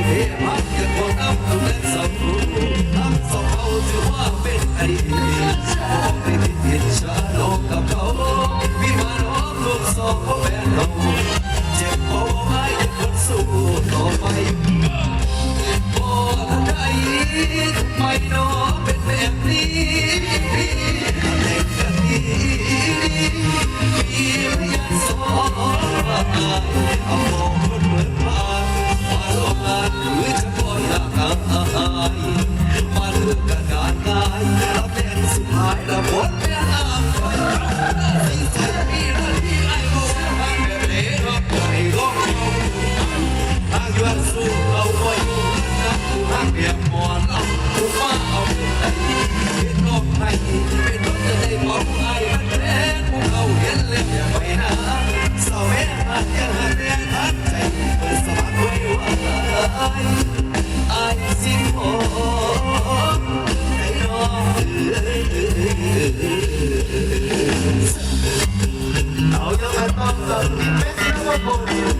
Yeah. Heiler Benz, Heiler Benz. hope.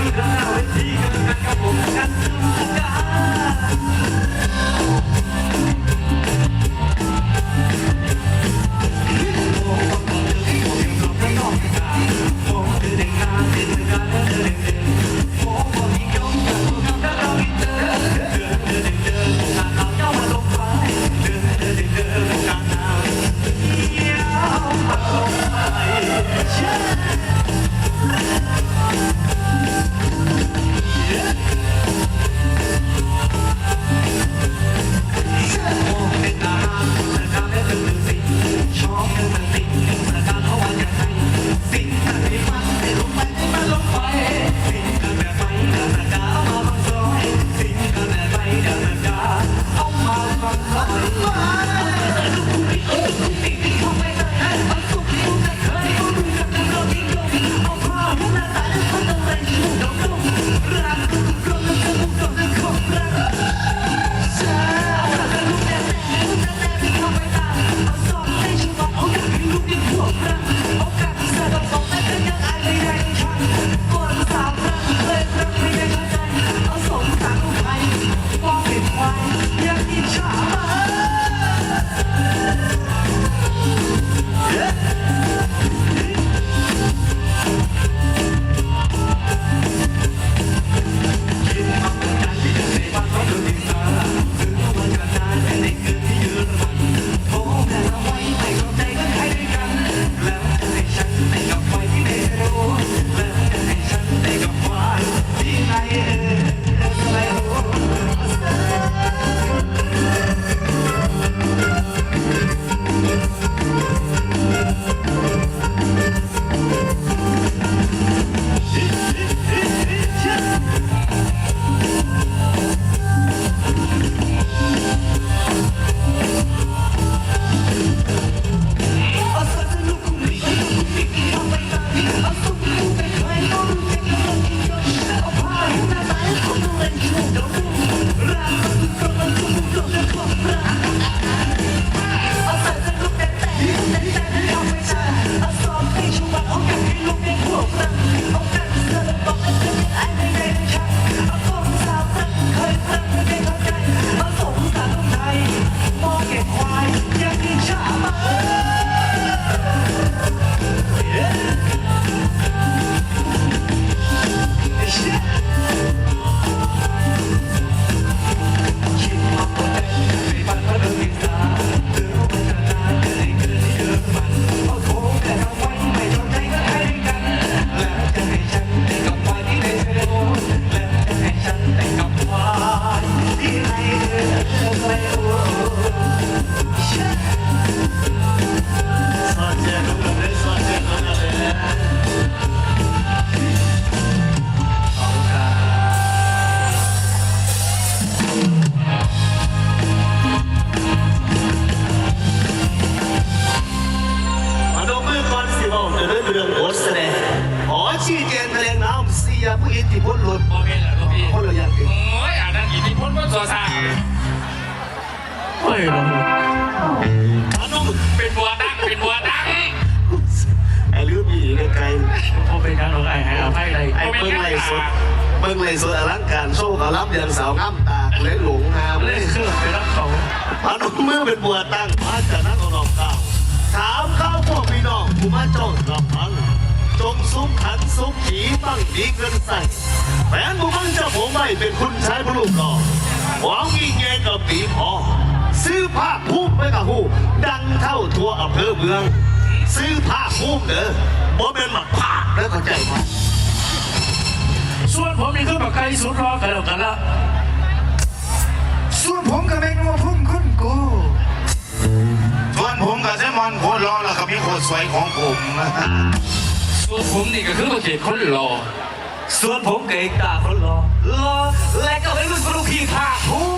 เราจะเ Bye. น้ำเสียผู้อิทธิพลหลุดโอเคเหรอลูกพี่คนละอย่างกันโอ้ยอ่านนั่นอิทธิพลบนโซซาเฮ้ยเราอานุ่มเป็นบัวดังเป็นบัวดังไอ้ลืมอีกไกลพอเป็นการของไอ้ให้อภัยเลยไอ้เบิ้งไล่สดเบิ้งไล่สดอลังการโชว์กับรับเดือนสาวงามตาเลยหลงงามเลเล่ยนเครื่องไปรับเขาพนมมือเป็นบัวตั้งมาจากนักออกเก่าถามข้าวพวกพี่น้องผู้มาจ้องรับฟัง จงซุ้มขันซุ้มผีตั้งดีเกินใส่แฟนผู้บังเจ้าผมไม่เป็นคุณชายผู้ลูกก่อหวังยิ่งแย่กับปีพอ ซื้อผ้าพุ่มไปกับหูดังเท่าทั่วอำเภอเมือง ซื้อผ้าพุ่มเด้อบ่เป็นหมักผ้าแล้วเข้าใจไหมส่วนผมนี่คือแบบไกลสุดรอกันแล้วกันละส่วนผมกับแมงมาพุ่มคุณกูส่วนผมกับเซมอนโคตรรอแล้วก็มีโคตรสวยของผม ส่วนผมนี่ก็คือตัวเขตคนหล่อส่วนผมเก่งตาคนรอรอและก็เป็นรุ่นลูกพี่ข้าผู้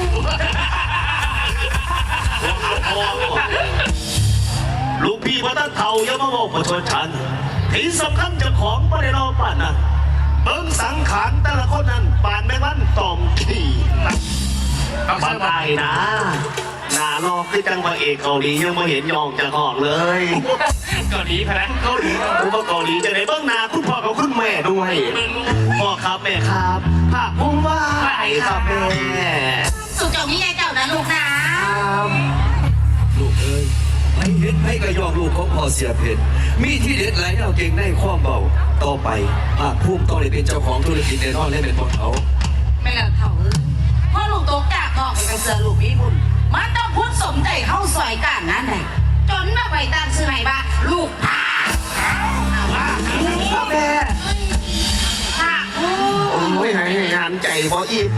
ลูกพี่พระตั้งเท่าอย่ามาบอกประชดฉันที่สำคัญเจะของประเด็นเราป่านนั้นเบิ้งสังขารแต่ละคนนั้นป่านไม่วันตอมขี่นักบันไดนะห น้าลอกที่จังหวะเอกเกาหลียังไม่เห็นยองจะหอกเลยเกาหลีพนันเกาหลีคุณพ่อเกาหลีจะได้เบิ้งหน้าคุณพ่อกับคุณแม่ด้วยพ่อครับแม่ครับภาคภูมิไหวครับแม่สุขเจ้านี่ไงเจ้านะลูกนะลูกเอ้ยไม่เห็นไม่กระยอกลูกของพ่อเสียเพชรมีที่เด็ดหลายแนวเก่งในความเบาต่อไปภาคภูมิต้องได้เป็นเจ้าของธุรกิจแน่นอนและเป็นของเขาไม่ละเท่าเอ้ยพ่อลูกโตกจากบอกไปกับเสือลูกพี่บุญ มันต้องพูดสมใจเข้าซอยกันนั่นแหละจนมาไปตั้งชื่อใหม่ว่าลูกพาว่าแม่พาภูมิโอ้ยให้งานใจพออีก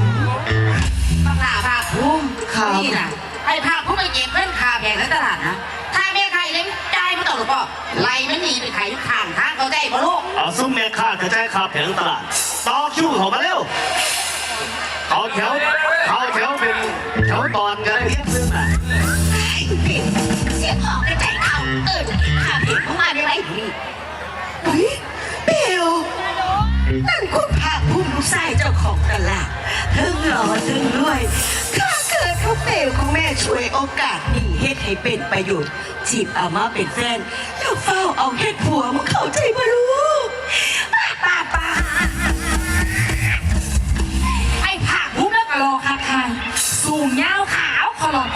บังลาพาภูมิครับนี่นะไอ้พาภูมิไปเก็บเงินคาแพงในตลาดนะถ้าแม่ใครเล่นจ่ายมาต่อหรือเปล่าไล่มันหนีไปขายทุกทางทางเขาใจปะลูกเอาซุ้มแม่ค้ากระจายข่าวแผงตลาดต่อคิวเข้ามาเร็วเขาแถว นั่นคุณภาคภูมิลูกชายเจ้าของตลาดถึงหล่อถึงรวยถ้าเกิดเขาเบลของแม่ช่วยโอกาสนี้เฮ็ดให้เป็นประโยชน์จีบเอามาเป็นแฟนแล้วเฝ้าเอาเฮ็ดผัวมึงเข้าใจบ่ลูกป้าป้าป้าไอ้ผักรูปแล้วก็รอค่ะค่ะสูงยาวขาวคอลอด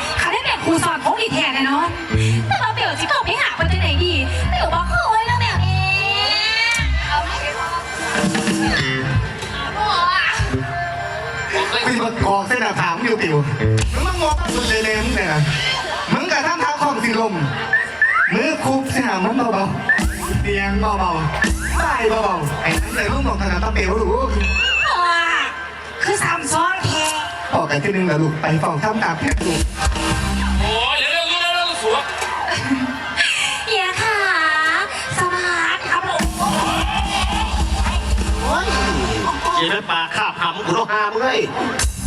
กอกเส้นหน้าผากอยู่ติวมึงมางอกสุดเลยเลยมึงเนี่ยมึงกับท่านเท้าของสิลมมือคุบเสียมันเบาๆเตียงเบาๆไหล่เบาๆไอ้นั่นเลยมึงบอกทางนั้นต้องเปลวรู้บอกอะคือสามซ้อนแท้ออกกันที่นึงแล้วลูกไปฟ้องทำตามแผนลูกโอ้ยเร็วๆเร็วๆเร็วๆสวยเฮียค่ะสวัสดีครับผมเจ็บปากคาบหำกูต้องหามเลยเ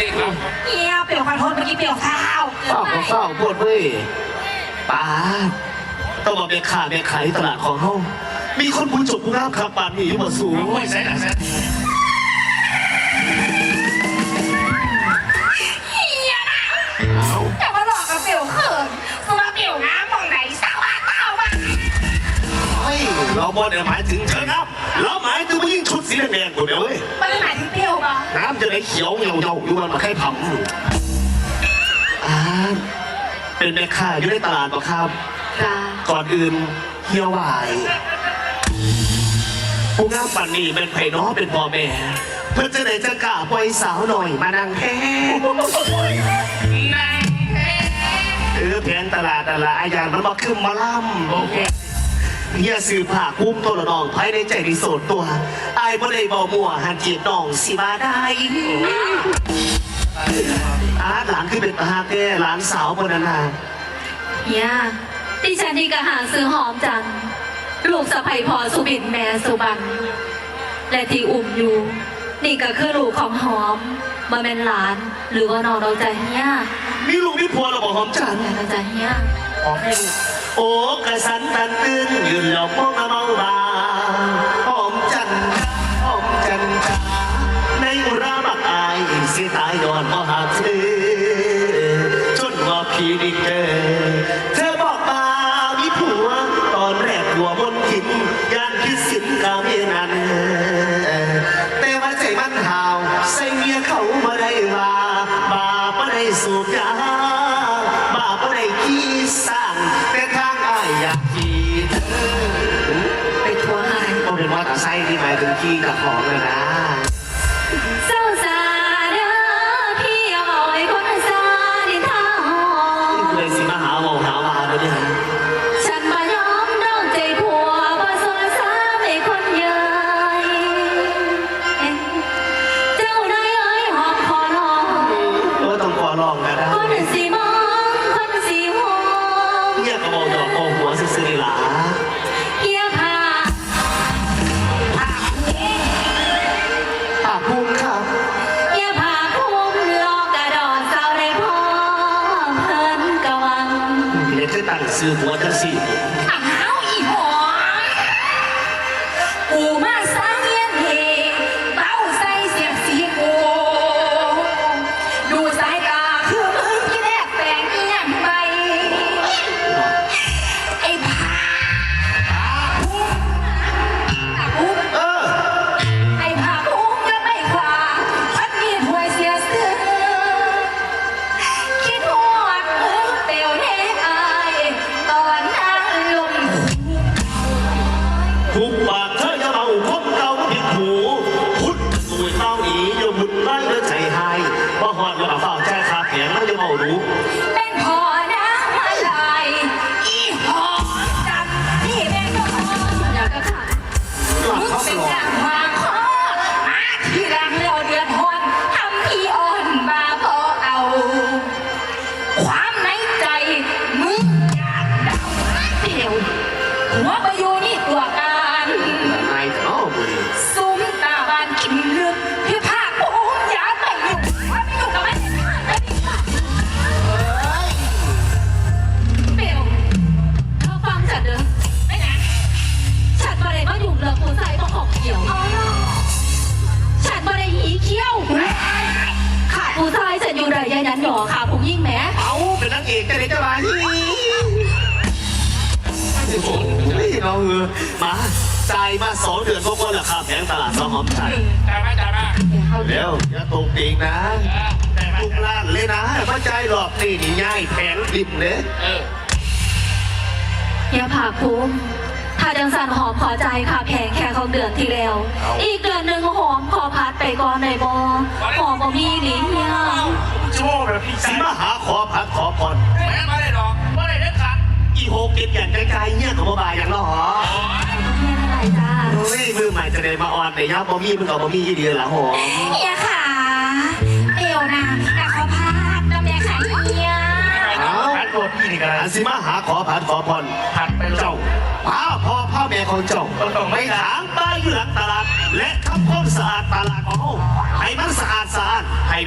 ด็กครับเฮียเปลี่ยวขอโทษเมื่อกี้เปลี่ยวเท้าเกิเศร้านไปก็เศร้าปวดเว้ยป้าต้องมาเป็นข่าเป็นขายตลาดของเขามีคนผู้จบผู้งามครับปานนี้อยู่บ่สูงโอ้ยใส่หนัง เฮ้ยเราบอลเนี่ยหมายถึงเธอครับเราหมายถึงผู้หญิงชุดสีแดงๆคนเดียวเว้ยไม่ได้หมายถึงเปียวปะน้ำจะได้เขียวเหี่ยวเหี่ยวอยู่มันมาแค่ผำอ่าเป็นแม่ค้าอยู่ในตลาดปะครับ จ้าก่อนอื่นเฮียวายผู้งามปันนี่เป็นไผ่น้อเป็นพ่อแม่ เพื่อจะได้จะกล้าปล่อยสาวหน่อยมานั่งแท้ เออแผนตลาดตลาดอาญานมันมาขึ้นมาล่ำ โอเค เฮียสื่อผ่าคุ้มตัวละน้องภายในใจที่โสดตัวอายบ่ได้บ่มัวหันจีบน้องสิมาได้อาหลานคือเป็นตาแก่หลานสาวคนนั้นน่ะเฮียดิฉันนี่ก็หาซื้อหอมจัง ลูกสะใภ้พอสุบินแม่สุบัน และที่อุ่มอยู่ นี่ก็คือลูกของหอมมาเป็นหลาน หรือว่าน้องเราจะเฮียมีลูกมีผัวเราบอกหอมจันทร์แม่เราจะเฮีย ขอให้ลูก โอ้กระสันตันตื่นยืนหลอกมองมาเมาบาหอมจันหอมจันจ้าในอุราบักอายสิตายย้อนบ่หาเธอจนว่าพี่ดิเกเธอบอกมามีผัวตอนแรกหัวบนหินยานคิดสินกาเมียนันแต่ว่าใจมันหาวใส่เมียเขา ด็ก อย่าผาภูมิถ้าจังสันหอมขอใจค่ะแพงแค่ของเดือนที่แล้ว อีกเดือนหนึ่งหอมขอพัดไปก่อนในบอหอมบ่มีหลีเนี่ยโจ้แบบพี่สิชายมาหาขอพักขอผ่อนแม่มาได้ดอกมาได้เด็ดขาดอีโฮเก็บอย่างไกลๆเนี่ยกับบ่บายอย่างเนาะหอแม่อะไรจ้าเฮ้ยมือใหม่จะได้มาออนแต่ยาบ่มีมันก็บ่มีอีเดียละหอมเฮียขา ตัวพี่นี่กันอันสิมาหาขอผ่านขอพรผ่านไปเจ้าพาพ่อพ่อแม่ของเจ้าต้องไปถางป้ายเหลืองตลาด และทำความสะอาดตลาดของให้มันสะอาดสะอาดให้